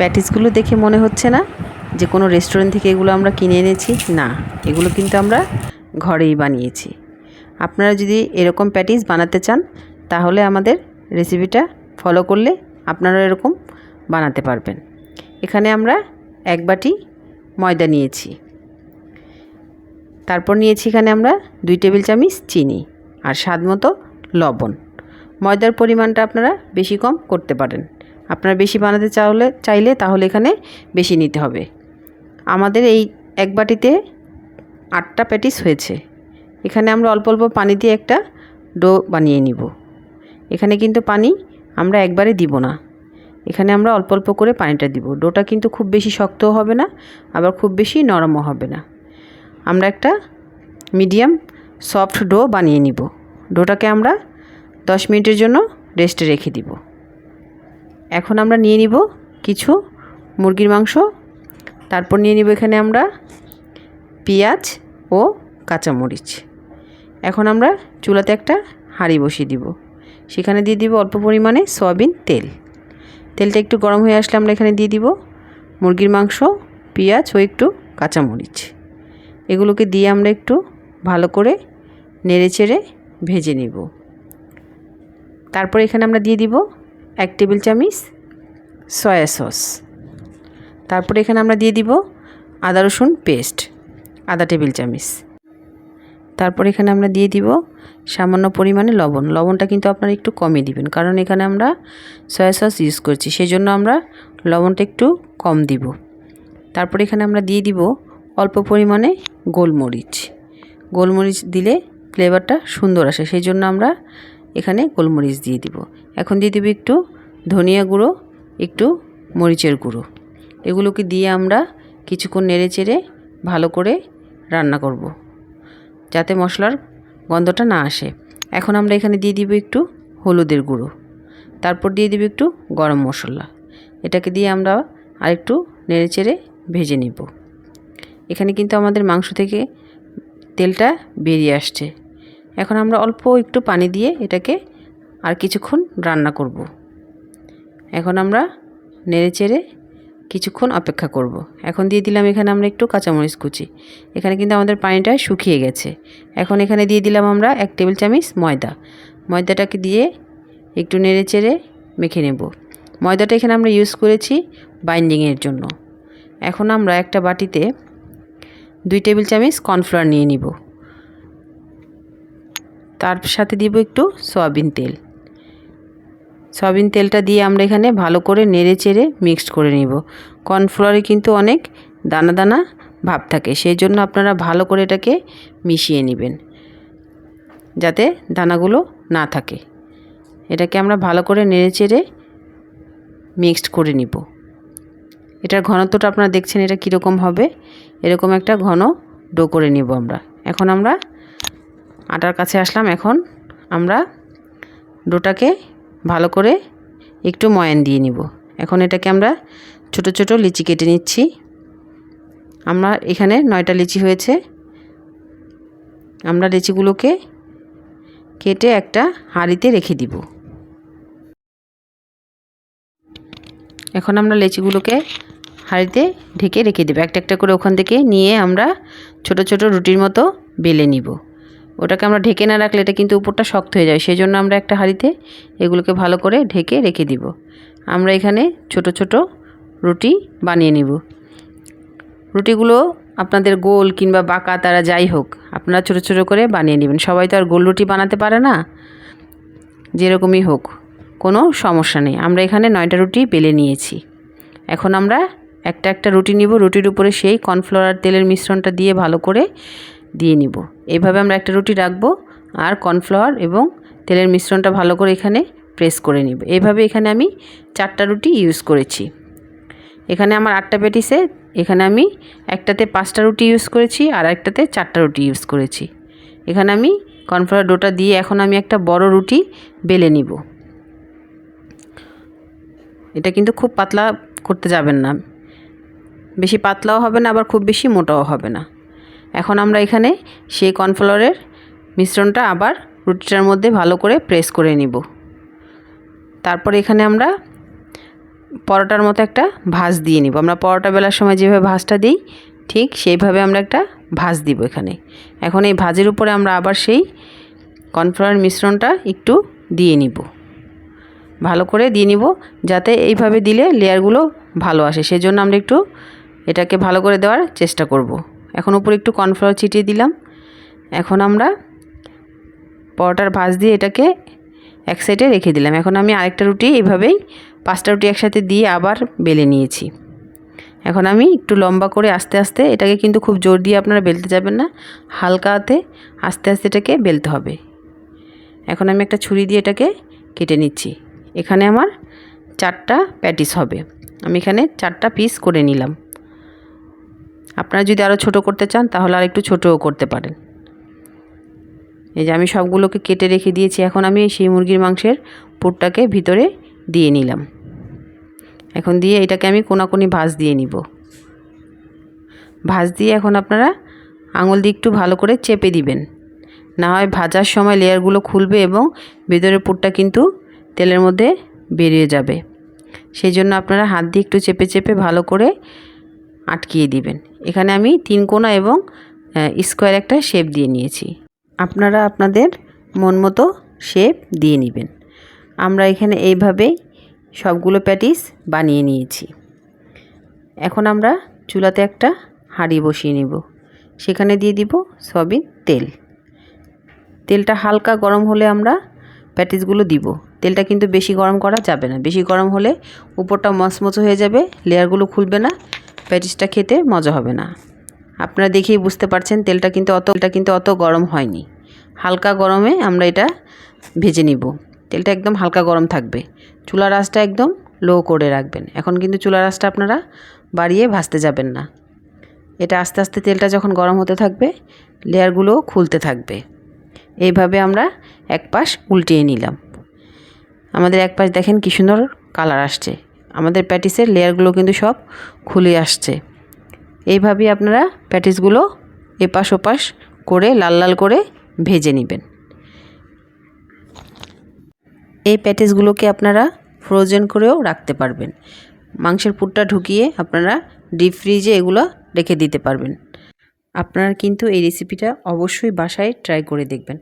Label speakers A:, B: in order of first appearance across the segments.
A: প্যাটিসগুলো দেখে মনে হচ্ছে না? যে কোনো রেস্টুরেন্ট থেকে এগুলো আমরা কিনে এনেছি? না, এগুলো কিন্তু আমরা ঘরেই বানিয়েছি। আপনারা যদি এরকম প্যাটিস বানাতে চান, তাহলে আমাদের রেসিপিটা ফলো করলে আপনারা এরকম বানাতে পারবেন। এখানে আমরা এক বাটি ময়দা নিয়েছি। তারপর নিয়েছি এখানে আমরা দুই টেবিল চামচ চিনি আর স্বাদ মতো লবণ। ময়দার পরিমাণটা আপনারা বেশি কম করতে পারেন। আপনারা বেশি বানাতে চাইলে চাইলে তাহলে এখানে বেশি নিতে হবে। আমাদের এই এক বাটিতে আটটা প্যাটিস হয়েছে। এখানে আমরা অল্প অল্প পানি দিয়ে একটা ডো বানিয়ে নিব। এখানে কিন্তু পানি আমরা একবারে দিব না। এখানে আমরা অল্প অল্প করে পানিটা দিব। ডোটা কিন্তু খুব বেশি শক্তও হবে না, আবার খুব বেশি নরমও হবে না। আমরা একটা মিডিয়াম সফট ডো বানিয়ে নিব। ডোটাকে আমরা দশ মিনিটের জন্য রেস্টে রেখে দিব। এখন আমরা নিয়ে নিব কিছু মুরগির মাংস। তারপর নিয়ে নিব এখানে আমরা পেঁয়াজ ও কাঁচামরিচ। এখন আমরা চুলাতে একটা হাঁড়ি বসিয়ে দিব। সেখানে দিয়ে দিব অল্প পরিমাণে সয়াবিন তেল। তেলটা একটু গরম হয়ে আসলে আমরা এখানে দিয়ে দিব মুরগির মাংস, পেঁয়াজ ও একটু কাঁচামরিচ। এগুলোকে দিয়ে আমরা একটু ভালো করে নেড়ে চেড়ে ভেজে নিব। তারপর এখানে আমরা দিয়ে দিব এক টেবিল চামচ সয়া সস। তারপর এখানে আমরা দিয়ে দিব আদা রসুন পেস্ট, আধা টেবিল চামচ। তারপর এখানে আমরা দিয়ে দিব সামান্য পরিমাণে লবণ। লবণটা কিন্তু আপনারা একটু কমই দিবেন, কারণ এখানে আমরা সয়া সস ইউজ করছি সেই জন্য আমরা লবণটা একটু কম দিব। তারপর এখানে আমরা দিয়ে দিব অল্প পরিমাণে গোলমরিচ। গোলমরিচ দিলে ফ্লেভারটা সুন্দর আসে সেই জন্য আমরা এখানে গোলমরিচ দিয়ে দিব। এখন দিয়ে দিব একটু ধনিয়া গুঁড়ো, একটু মরিচের গুঁড়ো। এগুলোকে দিয়ে আমরা কিছুক্ষণ নেড়ে চেড়ে ভালো করে রান্না করব, যাতে মশলার গন্ধটা না আসে। এখন আমরা এখানে দিয়ে দিব একটু হলুদের গুঁড়ো। তারপর দিয়ে দিব একটু গরম মশলা। এটাকে দিয়ে আমরা আরেকটু নেড়ে চেড়ে ভেজে নিব। এখানে কিন্তু আমাদের মাংস থেকে তেলটা বেরিয়ে আসছে। এখন আমরা অল্প একটু পানি দিয়ে এটাকে আর কিছুক্ষণ রান্না করব। এখন আমরা নেড়ে চেড়ে কিছুক্ষণ অপেক্ষা করব। এখন দিয়ে দিলাম এখানে আমরা একটু কাঁচামরিচ কুচি। এখানে কিন্তু আমাদের পানিটা শুকিয়ে গেছে। এখন এখানে দিয়ে দিলাম আমরা এক টেবিল চামচ ময়দা। ময়দাটাকে দিয়ে একটু নেড়ে চেড়ে মেখে নেব। ময়দাটা এখানে আমরা ইউজ করেছি বাইন্ডিংয়ের জন্য। এখন আমরা একটা বাটিতে দুই টেবিল চামচ কর্নফ্লাওয়ার নিয়ে নিব। তার সাথে দিব একটু সয়াবিন তেল। সয়াবিন তেলটা দিয়ে আমরা এখানে ভালো করে নেড়ে চেড়ে মিক্সড করে নিব। কর্নফ্লাওয়ারে কিন্তু অনেক দানা দানা ভাব থাকে, সেই জন্য আপনারা ভালো করে এটাকে মিশিয়ে নেবেন যাতে দানাগুলো না থাকে। এটাকে আমরা ভালো করে নেড়ে চেড়ে মিক্সড করে নিব। এটার ঘনত্বটা আপনারা দেখছেন এটা কীরকম হবে? এরকম একটা ঘন ডো করে নিব আমরা। এখন আমরা আটার কাছে আসলাম এখন। আমরা ডোটাকে ভালো করে একটু ময়ান দিয়ে নিব। এখন এটাকে আমরা ছোট ছোট লিচি কেটে নিচ্ছি। আমরা এখানে নয়টা লিচি হয়েছে। আমরা লিচিগুলোকে কেটে একটা হাঁড়িতে রেখে দিব। এখন আমরা লিচিগুলোকে হাঁড়িতে ঢেকে রেখে দেবো। একটা একটা করে ওখান থেকে নিয়ে আমরা ছোট ছোট রুটির মতো বেলে নিব। ওটাকে আমরা ঢেকে না রাখলে এটা কিন্তু উপরটা শক্ত হয়ে যায় সেই জন্য আমরা একটা হাঁড়িতে এগুলোকে ভালো করে ঢেকে রেখে দিব। আমরা এখানে ছোট ছোট রুটি বানিয়ে নিব। রুটিগুলো আপনাদের গোল কিংবা বাঁকা তারা যাই হোক, আপনারা ছোট ছোট করে বানিয়ে নেবেন। সবাই তো আর গোল রুটি বানাতে পারে না, যেরকমই হোক, কোনো সমস্যা নেই। আমরা এখানে নয়টা রুটি বেলে নিয়েছি। এখন আমরা একটা একটা রুটি নিব। রুটির উপরে সেই কর্নফ্লাওয়ার তেলের মিশ্রণটা দিয়ে ভালো করে দিয়ে নিব। এইভাবে আমরা একটা রুটি রাখব আর কর্নফ্লাওয়ার এবং তেলের মিশ্রণটা ভালো করে এখানে প্রেস করে নিব। এইভাবে এখানে আমি চারটা রুটি ইউজ করেছি। এখানে আমার আটটা পেটিসে এখানে আমি একটাতে পাঁচটা রুটি ইউজ করেছি আর একটাতে চারটা রুটি ইউজ করেছি। এখানে আমি কর্নফ্লাওয়ার ডোটা দিয়ে এখন আমি একটা বড় রুটি বেলে নিব। এটা কিন্তু খুব পাতলা করতে যাবেন না। বেশি পাতলাও হবে না, আবার খুব বেশি মোটাও হবে না। এখন আমরা এখানে সেই কর্নফ্লাওয়ারের মিশ্রণটা আবার রুটিটার মধ্যে ভালো করে প্রেস করে নিব। তারপর এখানে আমরা পরোটার মতো একটা ভাঁজ দিয়ে নিব। আমরা পরোটা বেলার সময় যেভাবে ভাজটা দিই, ঠিক সেইভাবে আমরা একটা ভাজ দিব এখানে। এখন এই ভাজের উপরে আমরা আবার সেই কর্নফ্লাওয়ার মিশ্রণটা একটু দিয়ে নিব। ভালো করে দিয়ে নিব, যাতে এইভাবে দিলে লেয়ারগুলো ভালো আসে। সেজন্য আমরা একটু এটাকে ভালো করে দেওয়ার চেষ্টা করব। এখন উপরে একটু কর্নফ্লাওয়ার ছিটিয়ে দিলাম। এখন আমরা পরোটার ভাঁজ দিয়ে এটাকে এক সাইডে রেখে দিলাম। এখন আমি আরেকটা রুটি এইভাবেই পাঁচটা রুটি একসাথে দিয়ে আবার বেলে নিয়েছি। এখন আমি একটু লম্বা করে আস্তে আস্তে এটাকে কিন্তু খুব জোর দিয়ে আপনারা বেলতে যাবেন না, হালকাতে আস্তে আস্তে এটাকে বেলতে হবে। এখন আমি একটা ছুরি দিয়ে এটাকে কেটে নিচ্ছি। এখানে আমার চারটা প্যাটিস হবে। আমি এখানে চারটা পিস করে নিলাম। আপনারা যদি আরও ছোট করতে চান, তাহলে আর একটু ছোটও করতে পারেন। এই যে আমি সবগুলোকে কেটে রেখে দিয়েছি, এখন আমি সেই মুরগির মাংসের পুরটাকে ভিতরে দিয়ে নিলাম। এখন দিয়ে এটাকে আমি কোনাকুনি ভাজ দিয়ে নিব। ভাজ দিয়ে এখন আপনারা আঙুল দিয়ে একটু ভালো করে চেপে দিবেন। না হয় ভাজার সময় লেয়ারগুলো খুলবে এবং ভেতরের পুরটা কিন্তু তেলের মধ্যে বেরিয়ে যাবে। সেই জন্য আপনারা হাত দিয়ে একটু চেপে চেপে ভালো করে আটকিয়ে দিবেন। এখানে আমি তিন কোনা এবং স্কোয়ার একটা শেপ দিয়ে নিয়েছি। আপনারা আপনাদের মন মতো শেপ দিয়ে নেবেন। আমরা এখানে এইভাবেই সবগুলো প্যাটিস বানিয়ে নিয়েছি। এখন আমরা চুলাতে একটা হাঁড়ি বসিয়ে নেব। সেখানে দিয়ে দিব সয়াবিন তেল। তেলটা হালকা গরম হলে আমরা প্যাটিসগুলো দিব। তেলটা কিন্তু বেশি গরম করা যাবে না। বেশি গরম হলে উপরটা মচমচো হয়ে যাবে, লেয়ারগুলো খুলবে না। প্যাটিসটা খেতে মজা হবে না। আপনারা দেখেই বুঝতে পারছেন, তেলটা কিন্তু অত তেলটা কিন্তু অত গরম হয়নি। হালকা গরমে আমরা এটা ভেজে নিব। তেলটা একদম হালকা গরম থাকবে। চুলার আঁচটা একদম লো করে রাখবেন। এখন কিন্তু চুলার আঁচটা আপনারা বাড়িয়ে ভাজতে যাবেন না। এটা আস্তে আস্তে তেলটা যখন গরম হতে থাকবে, লেয়ারগুলোও খুলতে থাকবে। এইভাবে আমরা এক পাশ উল্টিয়ে নিলাম। আমাদের এক পাশ দেখেন কী সুন্দর কালার আসছে। আমাদের প্যাটিসের লেয়ারগুলো কিন্তু সব খুলে আসছে। এইভাবেই আপনারা প্যাটিসগুলো এপাশ ওপাশ করে, লাল লাল করে ভেজে নেবেন। এই প্যাটিসগুলোকে আপনারা ফ্রোজেন করেও রাখতে পারবেন। মাংসের পুরটা ঢুকিয়ে আপনারা ডিপ ফ্রিজে এগুলো রেখে দিতে পারবেন। আপনারা কিন্তু এই রেসিপিটা অবশ্যই বাসায় ট্রাই করে দেখবেন।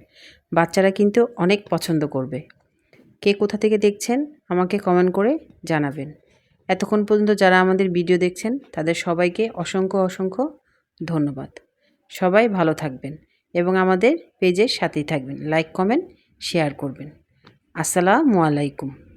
A: বাচ্চারা কিন্তু অনেক পছন্দ করবে। কে কোথা থেকে দেখছেন, আমাকে কমেন্ট করে জানাবেন। এতক্ষণ পর্যন্ত যারা আমাদের ভিডিও দেখছেন, তাদের সবাইকে অসংখ্য অসংখ্য ধন্যবাদ। সবাই ভালো থাকবেন এবং আমাদের পেজের সাথেই থাকবেন। লাইক কমেন্ট শেয়ার করবেন। আসসালামু আলাইকুম।